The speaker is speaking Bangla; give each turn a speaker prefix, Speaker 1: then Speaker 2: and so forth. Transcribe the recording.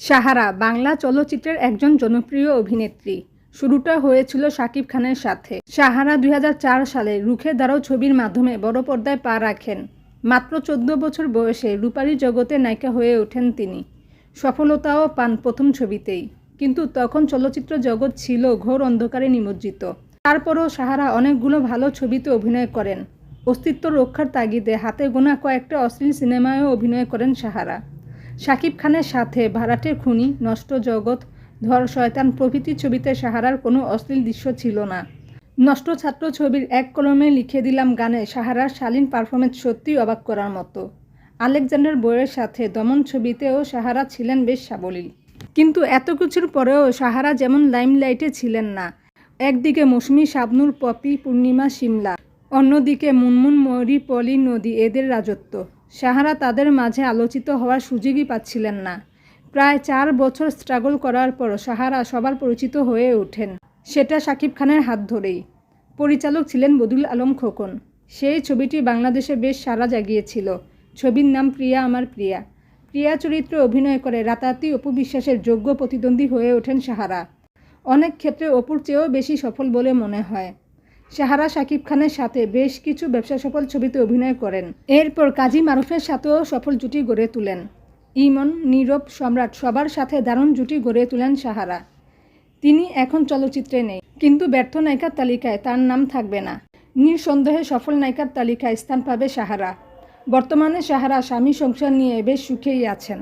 Speaker 1: সাহারা, বাংলা চলচ্চিত্রের একজন জনপ্রিয় অভিনেত্রী। শুরুটা হয়েছিল শাকিব খানের সাথে। সাহারা দুই হাজার চার সালে রুখে দাঁড়াও ছবির মাধ্যমে বড় পর্দায় পা রাখেন। মাত্র চোদ্দ বছর বয়সে রূপালী জগতে নায়িকা হয়ে ওঠেন তিনি। সফলতাও পান প্রথম ছবিতেই। কিন্তু তখন চলচ্চিত্র জগৎ ছিল ঘোর অন্ধকারে নিমজ্জিত। তারপরও সাহারা অনেকগুলো ভালো ছবিতে অভিনয় করেন। অস্তিত্ব রক্ষার তাগিদে হাতে গোনা কয়েকটা অশ্লীল সিনেমায়ও অভিনয় করেন সাহারা। শাকিব খানের সাথে ভাড়াটে খুনি, নষ্ট জগৎ, ধর শয়তান প্রভৃতি ছবিতে সাহারার কোনো অশ্লীল দৃশ্য ছিল না। নষ্ট ছাত্র ছবির এক কলমে লিখে দিলাম গানে সাহারার শালীন পারফরমেন্স সত্যিই অবাক করার মতো। আলেকজান্ডার বইয়ের সাথে দমন ছবিতেও সাহারা ছিলেন বেশ সাবলীল। কিন্তু এত কিছুর পরেও সাহারা যেমন লাইমলাইটে ছিলেন না। একদিকে মৌসুমি শাবনুর, পপি, পূর্ণিমা সিমলা অন্যদিকে মুনমুন ময়ূরী পলি নদী, এদের রাজত্ব। সাহারা তাদের মাঝে আলোচিত হওয়ার সুযোগই পাচ্ছিলেন না। প্রায় চার বছর স্ট্রাগল করার পর সাহারা সবার পরিচিত হয়ে ওঠেন। সেটা শাকিব খানের হাত ধরেই। পরিচালক ছিলেন বদুল আলম খোকন। সেই ছবিটি বাংলাদেশে বেশ সারা জাগিয়েছিল। ছবির নাম প্রিয়া আমার প্রিয়া। প্রিয়া চরিত্রে অভিনয় করে রাতারাতি অপু বিশ্বাসের যোগ্য প্রতিদ্বন্দ্বী হয়ে ওঠেন সাহারা। অনেক ক্ষেত্রে অপুর চেয়েও বেশি সফল বলে মনে হয়। সাহারা শাকিব খানের সাথে বেশ কিছু ব্যবসা সফল ছবিতে অভিনয় করেন। এরপর কাজী মারুফের সাথেও সফল জুটি গড়ে তোলেন। ইমন, নীরব সম্রাট সবার সাথে দারুণ জুটি গড়ে তোলেন সাহারা তিনি এখন চলচ্চিত্রে নেই, কিন্তু ব্যর্থ নায়িকার তালিকায় তার নাম থাকবে না। নিঃসন্দেহে সফল নায়িকার তালিকায় স্থান পাবে সাহারা বর্তমানে সাহারা স্বামী সংসার নিয়ে বেশ সুখেই আছেন।